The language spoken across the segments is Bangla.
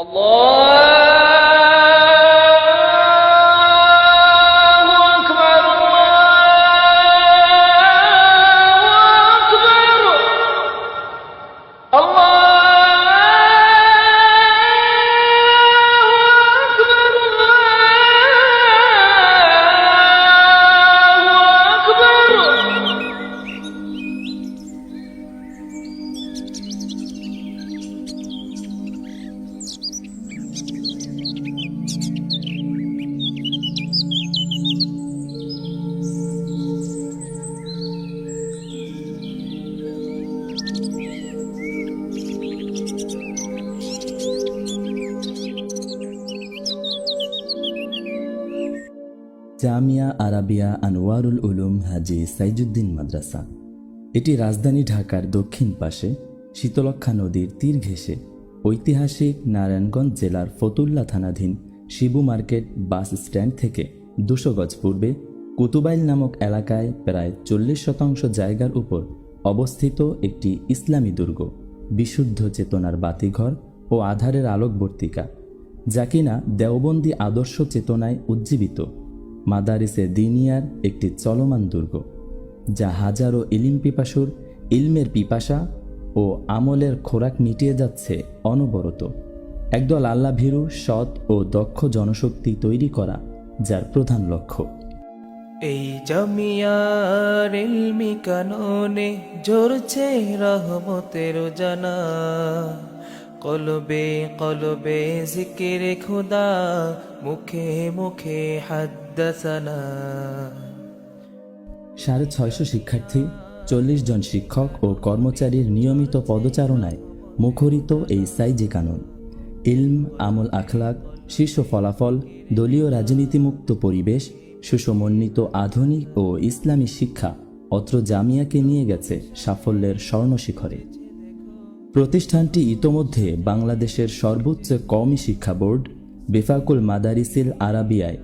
Allah জামিয়া আরাবিয়া আনোয়ারুল উলুম হাজি সাইজুদ্দিন মাদ্রাসা। এটি রাজধানী ঢাকার দক্ষিণ পাশে শীতলক্ষা নদীর তীর ঘেঁষে ঐতিহাসিক নারায়ণগঞ্জ জেলার ফতুল্লা থানাধীন শিবু মার্কেট বাস স্ট্যান্ড থেকে দুশো গজ পূর্বে কুতুবাইল নামক এলাকায় প্রায় চল্লিশ শতাংশ জায়গার উপর অবস্থিত একটি ইসলামী দুর্গ, বিশুদ্ধ চেতনার বাতিঘর ও আধারের আলোকবর্তিকা, যা কিনা দেওবন্দি আদর্শ চেতনায় উজ্জীবিত। মাদারিসে দিনিয়ার একটি চলমান দুর্গ, যা হাজারো ইলিম পিপাসুর ইলমের পিপাসা ও আমলের খোরাক মিটিয়ে যাচ্ছে অনবরত। একদল আল্লাহ ভীরু সৎ ও দক্ষ জনশক্তি তৈরি করা, যার প্রধান লক্ষ্য। এই জামিয়ার ইলমি কাননে ঝরছে রহমতের জানা। কলবে কলবে জিকিরে খুদা, মুখে মুখে সাড়ে ছয়শো শিক্ষার্থী, চল্লিশ জন শিক্ষক ও কর্মচারীর নিয়মিত পদচারণায় মুখরিত এই সাইজে কানুন। ইলম, আমল আখলাক, শীর্ষ ফলাফল, দলীয় রাজনীতিমুক্ত পরিবেশ, সুসমন্বিত আধুনিক ও ইসলামী শিক্ষা অত্র জামিয়াকে নিয়ে গেছে সাফল্যের স্বর্ণশিখরে। প্রতিষ্ঠানটি ইতোমধ্যে বাংলাদেশের সর্বোচ্চ কওমি শিক্ষা বোর্ড, বেফাকুল মাদারিসিল আরাবিয়ায়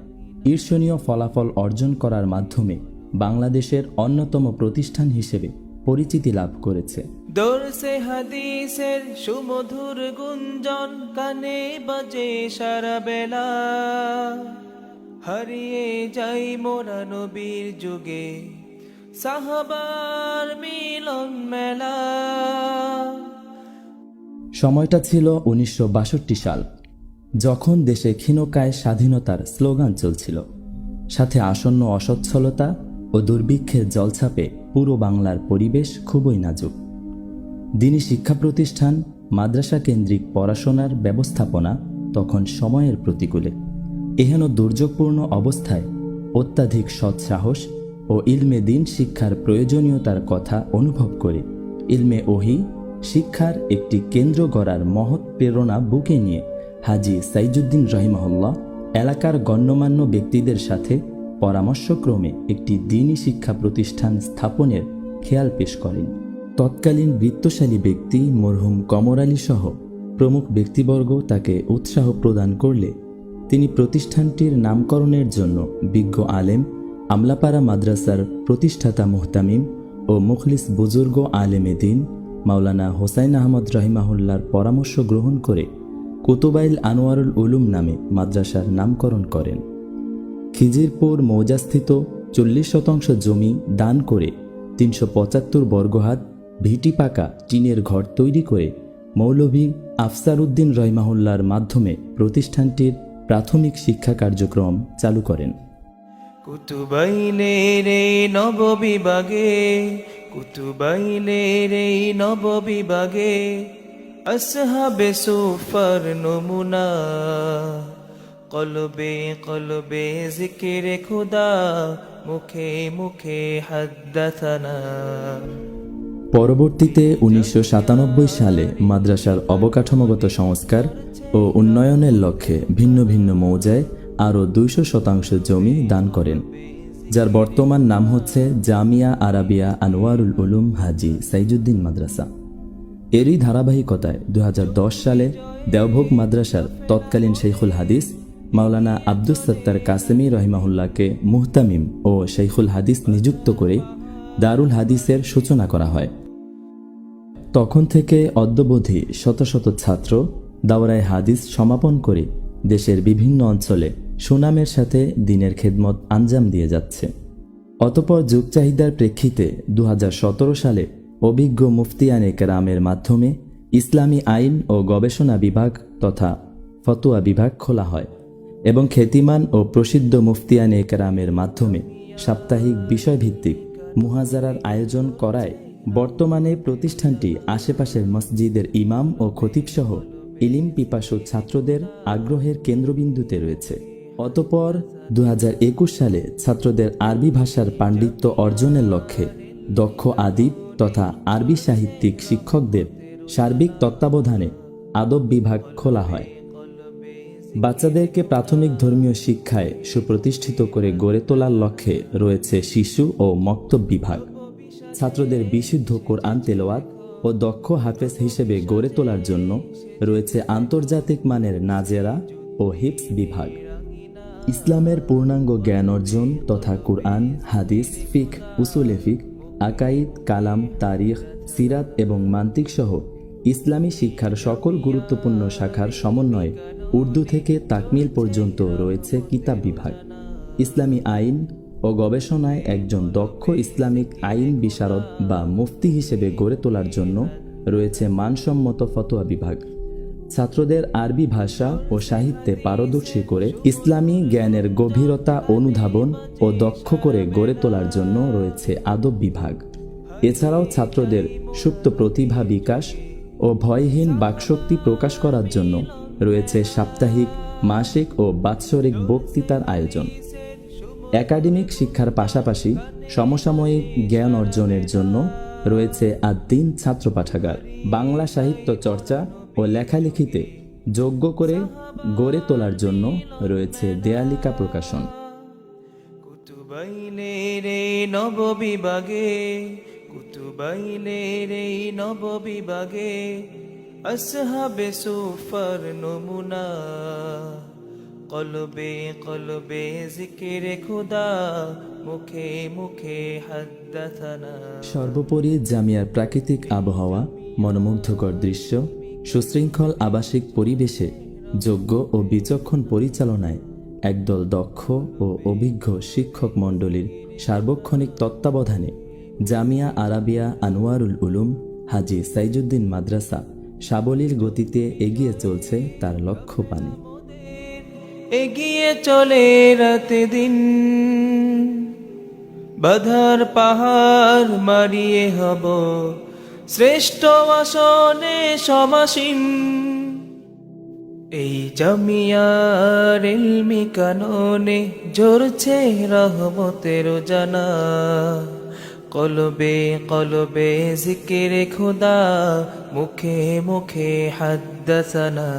ঈর্ষণীয় ফলাফল অর্জন করার মাধ্যমে বাংলাদেশের অন্যতম প্রতিষ্ঠান হিসেবে পরিচিতি লাভ করেছে। দর্শে হাদিসের সুমধুর গুঞ্জন কানে বাজে সারা বেলা। হারিয়ে যাই মোরা নবীর যুগে সাহাবার মিলন মেলা। সময়টা ছিল উনিশশো বাষট্টি সাল। যখন দেশে ক্ষীণকায় স্বাধীনতার স্লোগান চলছিল, সাথে আসন্ন অসচ্ছলতা ও দুর্ভিক্ষের জলছাপে পুরো বাংলার পরিবেশ খুবই নাজুক। দিনী শিক্ষা প্রতিষ্ঠান মাদ্রাসা কেন্দ্রিক পড়াশোনার ব্যবস্থাপনা তখন সময়ের প্রতিকূলে। এহেন দুর্যোগপূর্ণ অবস্থায় অত্যাধিক সৎসাহস ও ইলমে দিন শিক্ষার প্রয়োজনীয়তার কথা অনুভব করে ইলমে ওহি শিক্ষার একটি কেন্দ্র গড়ার মহৎ প্রেরণা বুকে নিয়ে হাজি সাইজুদ্দিন রহিমহল্লা এলাকার গণ্যমান্য ব্যক্তিদের সাথে পরামর্শক্রমে একটি দিনই শিক্ষা প্রতিষ্ঠান স্থাপনের খেয়াল পেশ করেন। তৎকালীন বৃত্তশালী ব্যক্তি মরহুম কমর আলী সহ প্রমুখ ব্যক্তিবর্গ তাকে উৎসাহ প্রদান করলে তিনি প্রতিষ্ঠানটির নামকরণের জন্য বিজ্ঞ আলেম, আমলাপাড়া মাদ্রাসার প্রতিষ্ঠাতা মুহতামিম ও মুখলিস বুজুর্গ আলেমে দিন মাওলানা হোসাইন আহমদ রহিমাহুল্লার পরামর্শ গ্রহণ করে কুতুবাইল আনোয়ারুল উলুম নামে মাদ্রাসার নামকরণ করেন। খিজিরপুর মৌজাস্থিত চল্লিশ শতাংশ জমি দান করে তিনশো পঁচাত্তর বর্গহাত ভিটি পাকা টিনের ঘর তৈরি করে মৌলভী আফসার উদ্দিন রহিমাহুল্লার মাধ্যমে প্রতিষ্ঠানটির প্রাথমিক শিক্ষা কার্যক্রম চালু করেন। কুতুবাইলের এই নববিভাগে, কুতুবাইলের এই নববিভাগে আসহাবে সুফার নমুনা কলবে কলবে জিকিরে খুদা মুখে মুখে হাদ্দাথানা পরবর্তীতে উনিশশো সাতানব্বই সালে মাদ্রাসার অবকাঠামোগত সংস্কার ও উন্নয়নের লক্ষ্যে ভিন্ন ভিন্ন মৌজায় আরও দুইশো শতাংশ জমি দান করেন, যার বর্তমান নাম হচ্ছে জামিয়া আরাবিয়া আনোয়ারুল উলুম হাজি সাইজুদ্দিন মাদ্রাসা। এরই ধারাবাহিকতায় দু হাজার দশ সালে দেওভোগ মাদ্রাসার তৎকালীন শেখুল হাদিস, মাওলানা আব্দুস সত্তার কাসেমি রহিমাহুল্লাহকে মুহতামিম ও শেখুল হাদিস নিযুক্ত করে দারুল হাদিসের সূচনা করা হয়। তখন থেকে অদ্যবধি শত শত ছাত্র দাওরায় হাদিস সমাপন করে দেশের বিভিন্ন অঞ্চলে সুনামের সাথে দিনের খেদমত আঞ্জাম দিয়ে যাচ্ছে। অতপর যুগ চাহিদার প্রেক্ষিতে দু হাজার সতেরো সালে অভিজ্ঞ মুফতিয়ানে কেরামের মাধ্যমে ইসলামী আইন ও গবেষণা বিভাগ তথা ফতোয়া বিভাগ খোলা হয় এবং খ্যাতিমান ও প্রসিদ্ধ মুফতিয়ানে কেরামের মাধ্যমে সাপ্তাহিক বিষয়ভিত্তিক মুহাজারার আয়োজন করায় বর্তমানে প্রতিষ্ঠানটি আশেপাশের মসজিদের ইমাম ও খতিবসহ ইলিম পিপাসু ছাত্রদের আগ্রহের কেন্দ্রবিন্দুতে রয়েছে। অতপর দু হাজার একুশ সালে ছাত্রদের আরবি ভাষার পাণ্ডিত্য অর্জনের লক্ষ্যে দক্ষ আদিব তথা আরবি সাহিত্যিক শিক্ষকদের সার্বিক তত্ত্বাবধানে আদব বিভাগ খোলা হয়। বাচ্চাদেরকে প্রাথমিক ধর্মীয় শিক্ষায় সুপ্রতিষ্ঠিত করে গড়ে তোলার লক্ষ্যে রয়েছে শিশু ও মক্তব বিভাগ। ছাত্রদের বিশুদ্ধ কোরআন তেলাওয়াত ও দক্ষ হাফেজ হিসেবে গড়ে তোলার জন্য রয়েছে আন্তর্জাতিক মানের নাজেরা ও হিপস বিভাগ। ইসলামের পূর্ণাঙ্গ জ্ঞান অর্জন তথা কুরআন, হাদিস ফিক উসুলে ফিক আকাইদ, কালাম, তারিখ, সিরাত এবং মান্তিক সহ ইসলামী শিক্ষার সকল গুরুত্বপূর্ণ শাখার সমন্বয়ে উর্দু থেকে তাকমিল পর্যন্ত রয়েছে কিতাব বিভাগ। ইসলামী আইন ও গবেষণায় একজন দক্ষ ইসলামিক আইন বিশারদ বা মুফতি হিসেবে গড়ে তোলার জন্য রয়েছে মানসম্মত ফতোয়া বিভাগ। ছাত্রদের আরবি ভাষা ও সাহিত্যে পারদর্শী করে ইসলামী জ্ঞানের গভীরতা অনুধাবন ও দক্ষ করে গড়ে তোলার জন্য রয়েছে আদব বিভাগ। এছাড়াও ছাত্রদের সুপ্ত প্রতিভা বিকাশ ও ভয়হীন বাকশক্তি প্রকাশ করার জন্য রয়েছে সাপ্তাহিক, মাসিক ও বাৎসরিক বক্তৃতার আয়োজন। একাডেমিক শিক্ষার পাশাপাশি সমসাময়িক জ্ঞান অর্জনের জন্য রয়েছে আদ্দিন ছাত্র পাঠাগার। বাংলা সাহিত্য চর্চা ও লেখালেখিতে যোগ্য করে গড়ে তোলার জন্য রয়েছে দেয়ালিকা প্রকাশন। কুতুবাইলের এই নববিভাগে কুতুবাইলের এই নববিভাগে আসহাবে সুফার নমুনা। কলবে কলবে জিকিরে খুদা মুখে মুখে হাদ্দাথানা। সর্বোপরি জামিয়ার প্রাকৃতিক আবহাওয়া মনোমুগ্ধকর দৃশ্য সুশৃঙ্খল আবাসিক পরিবেশে যোগ্য ও বিচক্ষণ পরিচালনায় একদল দক্ষ ও অভিজ্ঞ শিক্ষক মণ্ডলীর সার্বক্ষণিক তত্ত্বাবধানে জামিয়া আরাবিয়া আনোয়ারুল উলুম, হাজি সাইজুদ্দিন মাদ্রাসা সাবলীল গতিতে এগিয়ে চলছে তার লক্ষ্য পানে এগিয়ে চলে রাতে দিন। বাধার পাহাড় মারিয়ে হব। শ্রেষ্ঠ আসনে সমাসীন। এই জমিয়ার এলমি কাননে জোরছে রহমতের জানা। কলবে কলবে জিকিরে খোদা, মুখে মুখে হাদ্দাসানা।